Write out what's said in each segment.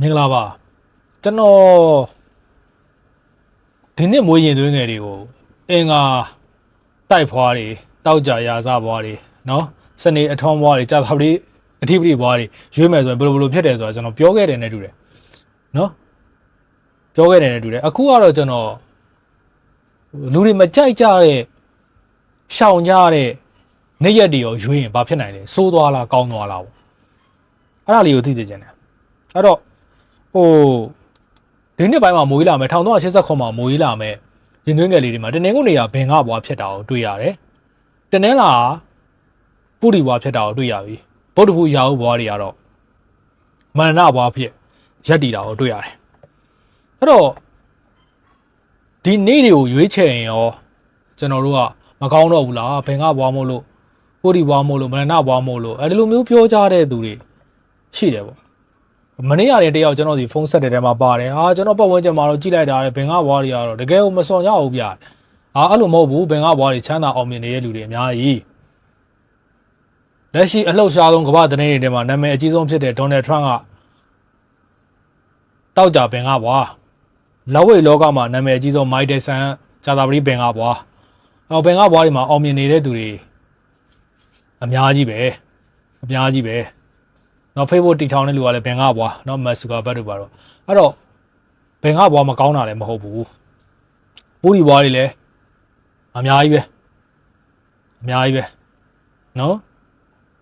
မင်္ဂလာပါကျွန်တော်ဒီနှစ်မွေးရင်သွင်းငယ်တွေကိုအင်္ဂါတိုက်ဖွားတွေတောက်ကြရာစားဘွားတွေနော်စနေအထုံးဘွားတွေကြာသပတေးအထိပတိဘွားတွေရွေးမယ်ဆိုရင်ဘယ်လိုဘယ်လိုဖြစ်တယ်ဆိုတာကျွန်တော်ပြောခဲ့တယ်နဲ့တူတယ်နော်ပြောခဲ့တယ်နဲ့တူတယ်အခုကတော့ကျွန်တော်လူတွေမကြိုက်ကြတဲ့ရှောင်ကြတဲ့နေ့ရက်တွေရောရွေးရင်ဘာဖြစ်နိုင်လဲစိုးသွားလားကောင်းသွားလားပေါ့အဲ့ဒါလေးကိုသိသိချင်တယ်အဲ့တော့ ဟိုဒီနှစ်ပိုင်းမှာမိုးလာမယ်1389မှာမိုးလာမယ်ရင်သွင်းငယ်လေးတွေမှာတနင်္ဂနွေကဘင်္ဂဘွားဖြစ်တာကိုတွေ့ရတယ်တနင်္လာပုရိဘွားဖြစ်တာကိုတွေ့ရပြီဗုဒ္ဓဘုရာဟုဘွားတွေကတော့မန္နဘွားဖြစ်ရက်တည်တာကိုတွေ့ရတယ်အဲ့တော့ဒီနေ့တွေကိုရွေးချယ်ရင်ရောကျွန်တော်တို့ကမကောင်းတော့ဘူးလားဘင်္ဂဘွားမို့လို့ပုရိဘွားမို့လို့မန္နဘွားမို့လို့အဲဒီလိုမျိုးပြောကြတဲ့သူတွေရှိတယ်ပေါ့ မနေ့ကလည်းတယောက်ကျွန်တော်ဒီဖုန်းဆက်တဲ့ထဲမှာပါတယ်ဟာကျွန်တော်ပတ်ဝန်းကျင်မှာတော့ကြည့်လိုက်တာလေဘင်္ဂဘွားတွေကတော့တကယ်ကိုမစွန်ရဘူးဗျာဟာအဲ့လိုမဟုတ်ဘူးဘင်္ဂဘွားတွေချမ်းသာအောင်မြင်နေတဲ့လူတွေအများကြီးလက်ရှိအလှုပ်ရှားဆုံးကမ္ဘာသတင်းတွေထဲမှာနာမည်အကြီးဆုံးဖြစ်တဲ့ဒေါ်နယ်ထရန့်ကတောက်ကြဘင်္ဂဘွားလက်ဝိတ်လောကမှာနာမည်အကြီးဆုံးမိုက်တယ်ဆန်ဂျာတာပလီဘင်္ဂဘွားအော်ဘင်္ဂဘွားတွေမှာအောင်မြင်နေတဲ့သူတွေအများကြီးပဲအများကြီးပဲ နော် Facebook တီထောင်တဲ့လူကလည်းဘင်္ဂဘွားနော်မက်ဆူကာဘတ်တို့ပါတော့အဲ့တော့ဘင်္ဂဘွားမကောင်းတာလည်းမဟုတ်ဘူးပူရီဘွားတွေလည်းအများကြီးပဲအများကြီးပဲနော်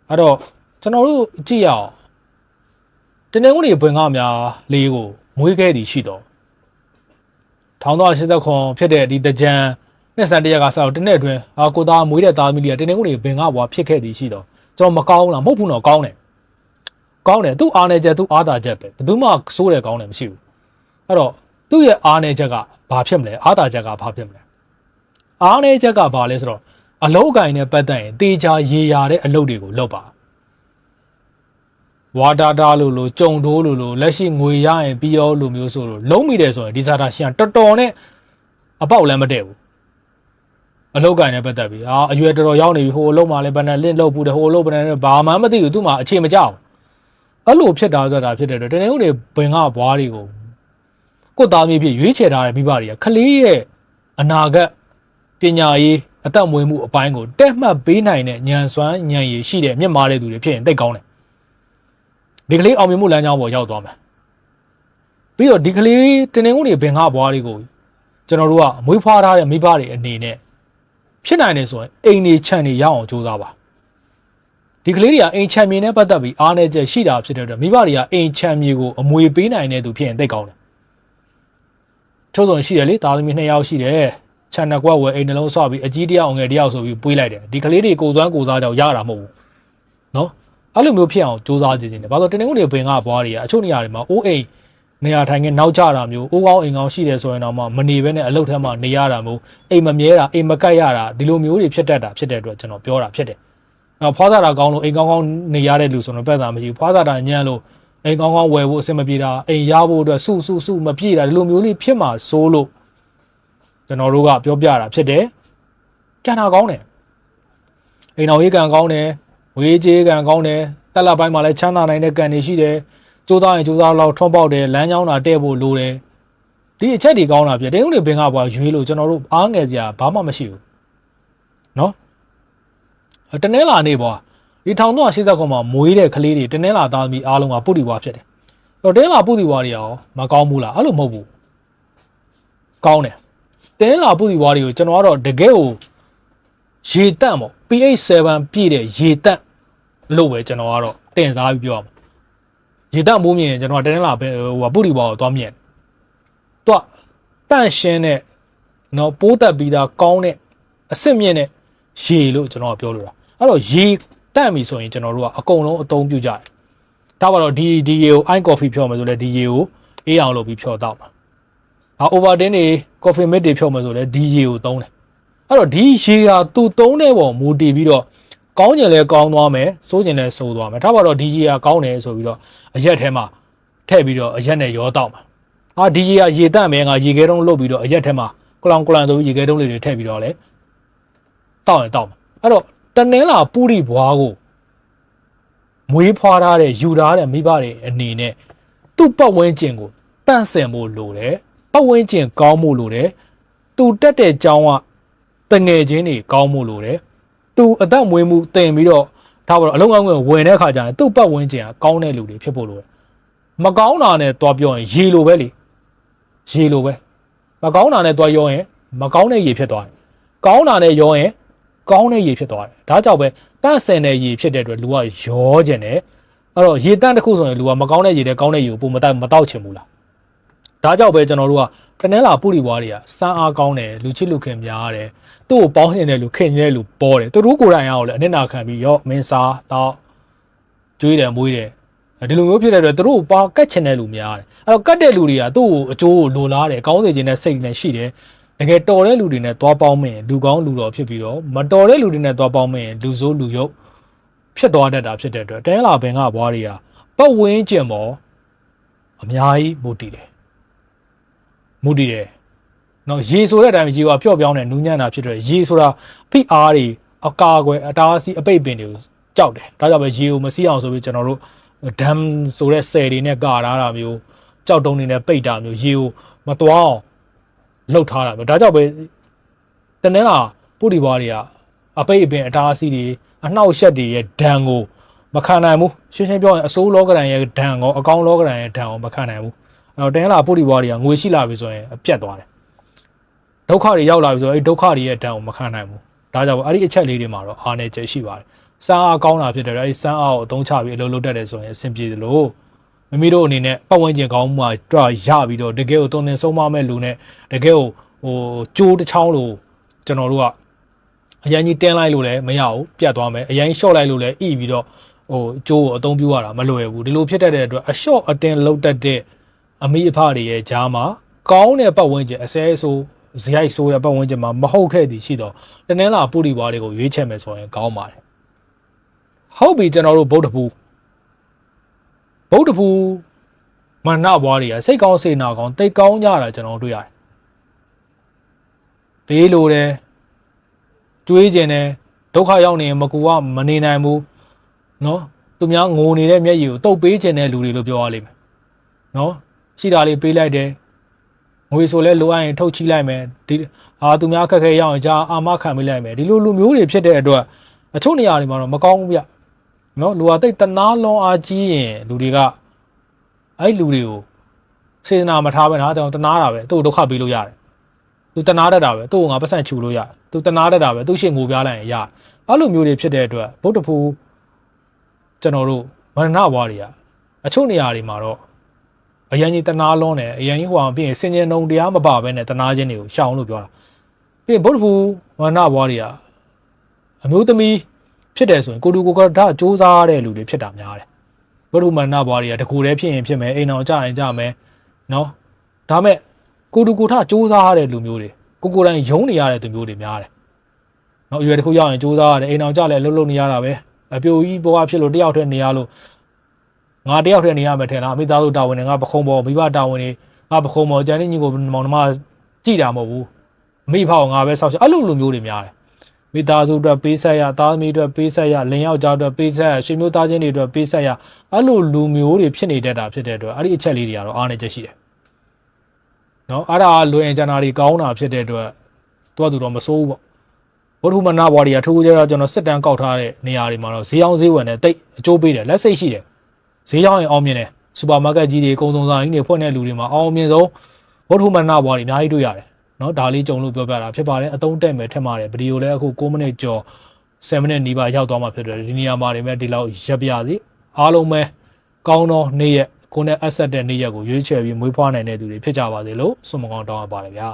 အဲ့တော့ကျွန်တော်တို့ကြည့်ရအောင်တနင်္ဂနွေဘင်္ဂများလေးကိုမွေးခဲ့သည်ရှိတော့1389ဖြစ်တဲ့ဒီတကြံနှစ်ဆန်တရက်ကစတော့တနေ့အတွင်းအာကိုသားမွေးတဲ့သားသမီးတွေကတနင်္ဂနွေဘင်္ဂဘွားဖြစ်ခဲ့သည်ရှိတော့ကျွန်တော်မကောင်းလားမဟုတ်ဘူးနော်ကောင်းတယ် ကောင်းတယ်သူ့အားနေချက်သူ့အားသာချက်ပဲဘယ်သူမှစိုးတယ်ကောင်းတယ်မရှိဘူးအဲ့တော့သူ့ရဲ့အားနေချက်ကဘာဖြစ်မလဲအားသာချက်ကဘာဖြစ်မလဲအားနေချက်ကဘာလဲဆိုတော့အလုတ်အကင်နဲ့ပတ်သက်ရင်တေချာရေရာတဲ့အလုပ်တွေကိုလုပ်ပါဝါတာတာလို့လို့ကြုံတိုးလို့လို့လက်ရှိငွေရရင်ပြီးရောလို့မျိုးဆိုလို့လုံးမိတယ်ဆိုရင်ဒီစာတာရှန်တော်တော်နဲ့အပေါက်လည်းမတည့်ဘူးအလုတ်ကင်နဲ့ပတ်သက်ပြီးအာအရွယ်တော်တော်ရောက်နေပြီဟိုအလုတ်မှလည်းဘယ်နဲ့လင့်လုပ်ဘူးတယ်ဟိုအလုတ်ဘယ်နဲ့ဘာမှမသိဘူးသူ့မှာအခြေမကြောက် အဲ့လိုဖြစ်တာဆိုတာဖြစ်တဲ့အတွက်တနေ့ဦးတွေဘင်ကဘွားတွေကိုကိုယ်သားမျိုးဖြစ်ရွေးချယ်ထားတဲ့မိဘတွေကခလေးရဲ့အနာဂတ်ပညာရေးအသက်မွေးမှုအပိုင်းကိုတက်မှတ်ပေးနိုင်တဲ့ဉာဏ်စွမ်းဉာဏ်ရည်ရှိတဲ့မြင့်မားတဲ့သူတွေဖြစ်ရင်သိကောင်းတယ်ဒီကလေးအောင်မြင်မှုလမ်းကြောင်းပေါ်ရောက်သွားမယ်ပြီးတော့ဒီကလေးတနေ့ဦးတွေဘင်ကဘွားတွေကိုကျွန်တော်တို့ကအမွေးဖွားထားတဲ့မိဘတွေအနေနဲ့ဖြစ်နိုင်တယ်ဆိုရင်အိမ်နေခြံနေရအောင်ကြိုးစားပါ ဒီကလေးတွေကအိမ်ချမ်းမြေနဲ့ပတ်သက်ပြီးအားနည်းချက်ရှိတာဖြစ်တဲ့အတွက်မိဘတွေကအိမ်ချမ်းမြေကိုအမွေပေးနိုင်တဲ့သူဖြစ်ရင်သိကောင်းတယ်။ချို့ဆိုရင်ရှိတယ်လေသားသမီးနှစ်ယောက်ရှိတယ်။ခြံနှစ်ကွက်ဝယ်အိမ်နှလုံးဆော့ပြီးအကြီးတစ်ယောက်အငယ်တစ်ယောက်ဆိုပြီးပွေးလိုက်တယ်။ဒီကလေးတွေကိုယ်စွမ်းကိုယ်စားကြောင့်ရတာမဟုတ်ဘူး။နော်။အဲ့လိုမျိုးဖြစ်အောင်စူးစမ်းကြည့်နေတယ်။ဘာလို့တနင်္ဂနွေဘင်ကဘွားတွေကအချို့နေရာတွေမှာအိုးအိမ်နေရာထိုင်ခင်းနောက်ကျတာမျိုးအိုးကောင်းအိမ်ကောင်းရှိတယ်ဆိုရင်တော့မှမနေဘဲနဲ့အလုပ်ထဲမှာနေရတာမျိုးအိမ်မမြဲတာအိမ်မကတ်ရတာဒီလိုမျိုးတွေဖြစ်တတ်တာဖြစ်တဲ့အတွက်ကျွန်တော်ပြောတာဖြစ်တယ်။ နော်ဖွားစားတာကောင်းလို့အိမ်ကောင်းကောင်းနေရတဲ့လူဆိုတော့ပြဿနာမရှိဘူးဖွားစားတာညံ့လို့အိမ်ကောင်းကောင်းဝယ်ဖို့အဆင်မပြေတာအိမ်ရဖို့အတွက်စုစုစုမပြေတာဒီလိုမျိုးလေးဖြစ်မှာစိုးလို့ကျွန်တော်တို့ကပြောပြတာဖြစ်တယ်ကြံတာကောင်းတယ်အိမ်တော်ရေးကံကောင်းတယ်ဝေးကြေးကံကောင်းတယ်တက်လက်ပိုင်းမှာလည်းချမ်းသာနိုင်တဲ့ကံတွေရှိတယ်ကြိုးစားရင်ကြိုးစားလောက်ထွန်းပေါက်တယ်လမ်းကြောင်းတာတဲ့ဖို့လိုတယ်ဒီအချက်တွေကောင်းတာပြတယ်တင်းဦးတွေဘင်ကဘွားရွေးလို့ကျွန်တော်တို့အားငယ်စရာဘာမှမရှိဘူးနော် တနင်္လာနေ့ပေါ့ဒီ1389မှာမွေးတဲ့ကလေးတွေတနင်္လာသားသမီးအားလုံးကပုရိဘွားဖြစ်တယ်။အဲ့တော့တနင်္လာပုရိဘွားတွေရောမကောင်းဘူးလားအဲ့လိုမဟုတ်ဘူး။ကောင်းတယ်။တနင်္လာပုရိဘွားတွေကိုကျွန်တော်ကတော့တကယ်ကိုရေတန့်ပေါ့ pH 7ပြည့်တဲ့ရေတန့်လို့ပဲကျွန်တော်ကတော့တင်စားပြီးပြောရမှာ။ရေတန့်မိုးမြင်ရင်ကျွန်တော်ကတနင်္လာပဲဟိုပုရိဘွားကိုသွားမြင်။သူကတန့်ရှင်းတဲ့နော်ပိုးတက်ပြီးသားကောင်းတဲ့အစ်စ်မြင့်တဲ့ရေလို့ကျွန်တော်ကပြောလို့တာ အဲ့တော့ရေတန့်ပြီဆိုရင်ကျွန်တော်တို့ကအကုန်လုံးအသုံးပြုကြတယ်ဒါပါတော့ဒီဒီရေကို ice coffee ဖြောမယ်ဆိုလဲဒီရေကိုအေးအောင်လုပ်ပြီးဖြောတော့မှာဟာ Ovaltine တွေ coffee mate တွေဖြောမယ်ဆိုလဲဒီရေကိုသုံးတယ်အဲ့တော့ဒီရေဟာသူသုံးတဲ့ပုံမူတည်ပြီးတော့ကောင်းကျင်လဲကောင်းသွားမယ်စိုးကျင်လဲစိုးသွားမယ်ဒါပါတော့ဒီရေဟာကောင်းတယ်ဆိုပြီးတော့အရက်ထဲမှာထည့်ပြီးတော့အရက်နဲ့ရောတော့မှာအာဒီရေဟာရေတန့်မယ်ငါရေခဲတုံးလုပ်ပြီးတော့အရက်ထဲမှာကလောင်ကလန်ဆိုပြီးရေခဲတုံးလေးတွေထည့်ပြီးတော့လဲတောက်ရင်တောက်မှာအဲ့တော့ တနင်္လာပူရီဘွားကိုမွေးဖွားထားတဲ့ယူထားတဲ့မိဘတွေအနေနဲ့တသူ့ပတ်ဝန်းကျင်ကိုတန့်စင်ဖို့လိုတယ်ပတ်ဝန်းကျင်ကောင်းဖို့လိုတယ်သူတက်တဲ့ကြောင်းကတငယ်ချင်းတွေကောင်းဖို့လိုတယ်သူအသက်မွေးမှုတင်ပြီးတော့ဒါပါတော့အလုံးအောင်ဝင်ဝင်တဲ့ခါကျရင်သူ့ပတ်ဝန်းကျင်ကကောင်းတဲ့လူတွေဖြစ်ဖို့လိုတယ်မကောင်းတာနဲ့တွားပြောရင်ရေလိုပဲလေရေလိုပဲမကောင်းတာနဲ့တွားရောရင်မကောင်းတဲ့ရေဖြစ်သွားတယ်ကောင်းတာနဲ့ရောရင် ကောင်းတဲ့ရေဖြစ်သွားတယ်ဒါကြောင့်ပဲတန့်စင်တဲ့ရေဖြစ်တဲ့အတွက်လူကရောကျင်တယ်အဲ့တော့ရေတန့်တစ်ခုဆိုရင်လူကမကောင်းတဲ့ရေနဲ့ကောင်းတဲ့ရေကိုပုံမတောက်မတောက်ချင်ဘူးလားဒါကြောင့်ပဲကျွန်တော်တို့ကတနင်္လာပုရိဘွားတွေကစမ်းအားကောင်းတယ်လူချစ်လူခင်များတယ်သူ့ကိုပေါင်းနေတဲ့လူခင်နေတဲ့လူပေါ်တယ်သူတို့ကိုယ်တိုင်အောင်လည်းအနစ်နာခံပြီးရော့မင်းစားတော့ကျွေးတယ်မွေးတယ်ဒီလိုမျိုးဖြစ်တဲ့အတွက်သူတို့ကိုပါကတ်ချင်တဲ့လူများတယ်အဲ့တော့ကတ်တဲ့လူတွေကသူ့ကိုအကျိုးကိုလိုလားတယ်ကောင်းစေခြင်းနဲ့စိတ်နဲ့ရှိတယ် တကယ်တော်တဲ့လူတွေနဲ့သွားပေါင်းမင်းလူကောင်းလူတော်ဖြစ်ပြီးတော့မတော်တဲ့လူတွေနဲ့သွားပေါင်းမင်းလူဆိုးလူယုတ်ဖြစ်သွားတတ်တာဖြစ်တဲ့အတွက်တနင်္လာဘင်ကဘွားတွေကပတ်ဝန်းကျင်ပေါ်အများကြီးမူတည်တယ်မူတည်တယ်။နော်ရေဆိုတဲ့အတိုင်းရေကပျော့ပြောင်းတဲ့နူးညံ့တာဖြစ်တဲ့ရေဆိုတာဖိအားတွေအကာအကွယ်အတားအဆီးအပိတ်ပင်တွေကိုကြောက်တယ်။ဒါကြောင့်ပဲရေကိုမစီးအောင်ဆိုပြီးကျွန်တော်တို့ဒမ်ဆိုတဲ့ဆယ်တွေနဲ့ကာထားတာမျိုးကြောက်တုံးတွေနဲ့ပိတ်တာမျိုးရေကိုမတွားအောင် လှုပ်ထားတာမျိုးဒါကြောင့်ပဲတနင်္လာပုရိဘွားတွေကအပိတ်အပင်အတားအဆီးတွေအနှောက်အယှက်တွေရဲ့ဒဏ်ကိုမခံနိုင်ဘူးရှင်းရှင်းပြောရင်အစိုးလောကရန်ရဲ့ဒဏ်ကောအကောင်းလောကရန်ရဲ့ဒဏ်ကိုမခံနိုင်ဘူးအဲ့တော့တင်းလာပုရိဘွားတွေကငွေရှိလာပြီဆိုရင်အပြတ်သွားတယ်ဒုက္ခတွေရောက်လာပြီဆိုရင်အဲ့ဒုက္ခတွေရဲ့တန်ကိုမခံနိုင်ဘူးဒါကြောင့်အဲ့ဒီအချက်လေးတွေမှာတော့အားနေချက်ရှိပါတယ်စမ်းအားကောင်းတာဖြစ်တယ်အဲ့ဒီစမ်းအားကိုအသုံးချပြီးအလုပ်လုပ်တတ်တယ်ဆိုရင်အဆင်ပြေသလို မိမိတို့အနေနဲ့ပတ်ဝန်းကျင်ကောင်းမှုမှာတွားရပြီးတော့တကယ်ကိုတုံတင်ဆုံးမမဲ့လူနဲ့တကယ်ကိုဟိုကြိုးတစ်ချောင်းလို့ကျွန်တော်တို့ကအရင်ကြီးတင်းလိုက်လို့လည်းမရဘူးပြတ်သွားမယ်အရင်ရှော့လိုက်လို့လည်းဣပြီးတော့ဟိုကြိုးကိုအသုံးပြုရတာမလွယ်ဘူးဒီလိုဖြစ်တတ်တဲ့အတွက်အရှော့အတင်းလုပ်တတ်တဲ့အမိအဖတွေရဲ့ဂျားမှာကောင်းတဲ့ပတ်ဝန်းကျင်အစဲအဆိုးဇယိုက်ဆိုးတဲ့ပတ်ဝန်းကျင်မှာမဟုတ်ခဲ့သည်ရှိတော့တနင်္လာပုရိဘွားတွေကိုရွေးချယ်မယ်ဆိုရင်ကောင်းပါတယ်ဟုတ်ပြီကျွန်တော်တို့ဗုဒ္ဓဘူး ဗုဒ္ဓဘူးမန္နဘွားတွေကစိတ်ကောင်းစေနာကောင်းတိတ်ကောင်းကြတာကျွန်တော်တွေ့ရတယ်။ဘေးလိုတယ်။ကြွေးကျင်တယ်ဒုက္ခရောက်နေရင်မကူကမနေနိုင်ဘူး။နော်သူများငိုနေတဲ့မျက်ရည်ကိုတုပ်ပေးခြင်းတဲ့လူတွေလို့ပြောရလိမ့်မယ်။နော်ရှိတာလေးပေးလိုက်တယ်။ငွေဆိုလဲလိုအပ်ရင်ထုတ်ချိလိုက်မယ်။ဒီအာသူများခက်ခဲရောက်ရင်ကြာအာမခံပေးလိုက်မယ်။ဒီလိုလူမျိုးတွေဖြစ်တဲ့အတွက်အချို့နေရာတွေမှာတော့မကောင်းဘူးဗျ။ နော်လူဟာတိတ်တနာလွန်အားကြီးရင်လူတွေကအဲ့လူတွေကိုစေတနာမထားပဲနော်ကျွန်တော်တနာတာပဲသူ့ကိုဒုက္ခပေးလို့ရတယ်သူတနာတတ်တာပဲသူ့ကိုငါပတ်စံချူလို့ရတယ်သူတနာတတ်တာပဲသူ့ရှင်းငိုပြားလိုက်ရင်ရတယ်အဲ့လိုမျိုးတွေဖြစ်တဲ့အတွက်ဗုဒ္ဓဖူကျွန်တော်တို့မရဏဘွားတွေကအချို့နေရာတွေမှာတော့အရင်ကြီးတနာလွန်းတယ်အရင်ကြီးဟိုအောင်ပြီးရင်စင်ကြင်ုံတရားမပါဘဲနဲ့တနာချင်းတွေကိုရှောင်လို့ပြောတာပြီးရင်ဗုဒ္ဓဘုဝန္ဒဘွားတွေကအမျိုးသမီး ဖြစ်တယ်ဆိုရင်ကိုတူကိုကဒါစ조사တဲ့လူတွေဖြစ်တာများတယ်ဗုဒ္ဓမန္နဘွားတွေကတကူတည်းဖြစ်ရင်ဖြစ်မယ်အိမ်အောင်ကြရင်ကြမယ်နော်ဒါမဲ့ကိုတူကိုထစ조사တဲ့လူမျိုးတွေကိုကိုယ်တိုင်ယုံနေရတဲ့သူမျိုးတွေများတယ်နော်အရွယ်တစ်ခုရောက်ရင်စ조사ရတယ်အိမ်အောင်ကြလဲလှုပ်လှုပ်နေရတာပဲအပြိုကြီးဘွားဖြစ်လို့တယောက်တည်းနေရလို့ ငါတယောက်တည်းနေရမယ်ထင်လားမိသားစုတာဝန်တွေငါပခုံးပေါ်မိဘတာဝန်တွေငါပခုံးပေါ်ကျန်တဲ့ညီကိုမောင်နှမကြည်တာမဟုတ်ဘူးအမိဖောက်ငါပဲစောက်ချအဲ့လိုလိုမျိုးတွေများတယ် မိသားစုအတွက်ပေးဆက်ရသားသမီးအတွက်ပေးဆက်ရလင်ယောက်ျားအတွက်ပေးဆက်ရရှင်မျိုးသားချင်းတွေအတွက်ပေးဆက်ရအဲ့လိုလူမျိုးတွေဖြစ်နေတတ်တာဖြစ်တဲ့အတွက်အဲ့ဒီအချက်လေးတွေကတော့အားနေချက်ရှိတယ်နော်အဲ့ဒါလွယ်ရင်ကျန်တာတွေကောင်းတာဖြစ်တဲ့အတွက်သူကသူတော့မစိုးဘူးပေါ့ဘုထုမနာဘွားတွေကထိုးကြတော့ကျွန်တော်စစ်တမ်းကောက်ထားတဲ့နေရာတွေမှာတော့ဈေးအောင်ဈေးဝင်တဲ့တိတ်အကျိုးပေးတယ်လက်စိတ်ရှိတယ်ဈေးရောင်းရင်အောင်မြင်တယ်စူပါမားကတ်ကြီးတွေအကုန်စုံဆိုင်ကြီးတွေဖွင့်တဲ့လူတွေမှာအောင်မြင်ဆုံးဝတ္ထုမနဘွားတွေအများကြီးတွေ့ရတယ် နော်ဒါလေးကြုံလို့ပြောပြတာဖြစ်ပါတယ်အသုံးတက်မယ်ထက်ပါတယ်ဗီဒီယိုလည်းအခု6မိနစ်ကျော်7မိနစ်နီးပါးရောက်သွားမှဖြစ်တယ်ဒီနေရာမှာနေမဲ့ဒီလောက်ရပ်ပြစီအားလုံးပဲကောင်းသောနေ့ရက်ကိုယ်နဲ့အဆက်တဲ့နေ့ရက်ကိုရွေးချယ်ပြီးမွေးဖွားနိုင်တဲ့သူတွေဖြစ်ကြပါစေလို့ဆုမကောင်းတောင်းအပ်ပါတယ်ဗျာ